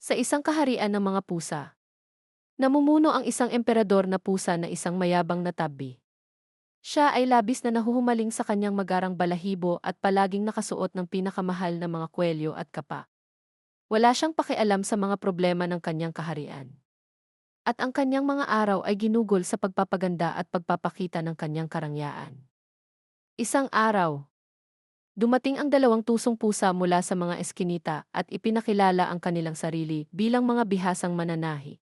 Sa isang kaharian ng mga pusa, namumuno ang isang emperador na pusa na isang mayabang na tabi. Siya ay labis na nahuhumaling sa kanyang magarang balahibo at palaging nakasuot ng pinakamahal na mga kwelyo at kapa. Wala siyang pakialam sa mga problema ng kanyang kaharian. At ang kanyang mga araw ay ginugol sa pagpapaganda at pagpapakita ng kanyang karangyaan. Isang araw, dumating ang dalawang tusong pusa mula sa mga eskinita at ipinakilala ang kanilang sarili bilang mga bihasang mananahi.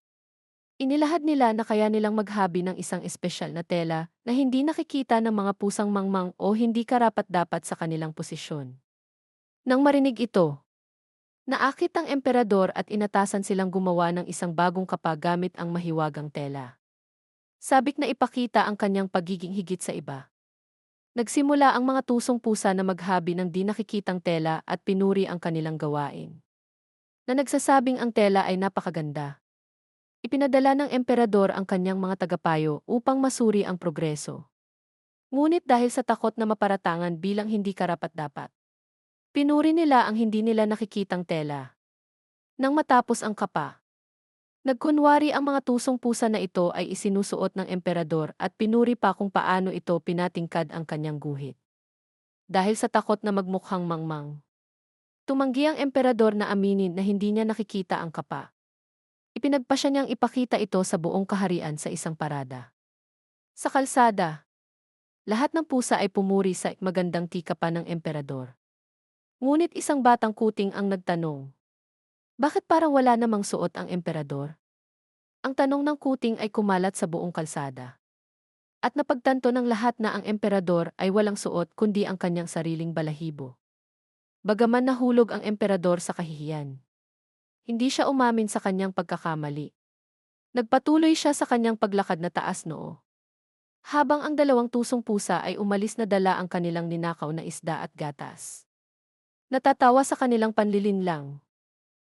Inilahad nila na kaya nilang maghabi ng isang espesyal na tela na hindi nakikita ng mga pusang mangmang o hindi karapat-dapat sa kanilang posisyon. Nang marinig ito, naakit ang emperador at inatasan silang gumawa ng isang bagong kapa gamit ang mahiwagang tela. Sabik na ipakita ang kanyang pagiging higit sa iba. Nagsimula ang mga tusong pusa na maghabi ng di nakikitang tela at pinuri ang kanilang gawain. Na nagsasabing ang tela ay napakaganda. Ipinadala ng emperador ang kanyang mga tagapayo upang masuri ang progreso. Ngunit dahil sa takot na maparatangan bilang hindi karapat-dapat, pinuri nila ang hindi nila nakikitang tela. Nang matapos ang kapa, nagkunwari ang mga tusong pusa na ito ay isinusuot ng emperador at pinuri pa kung paano ito pinatingkad ang kanyang guhit. Dahil sa takot na magmukhang mangmang, tumanggi ang emperador na aminin na hindi niya nakikita ang kapa. Ipinagpasya niyang ipakita ito sa buong kaharian sa isang parada. Sa kalsada, lahat ng pusa ay pumuri sa magandang tikapa ng emperador. Ngunit isang batang kuting ang nagtanong. Bakit parang wala namang suot ang emperador? Ang tanong ng kuting ay kumalat sa buong kalsada. At napagtanto ng lahat na ang emperador ay walang suot kundi ang kanyang sariling balahibo. Bagaman nahulog ang emperador sa kahihiyan. Hindi siya umamin sa kanyang pagkakamali. Nagpatuloy siya sa kanyang paglakad na taas noo. Habang ang dalawang tusong pusa ay umalis na dala ang kanilang ninakaw na isda at gatas. Natatawa sa kanilang panlilinlang.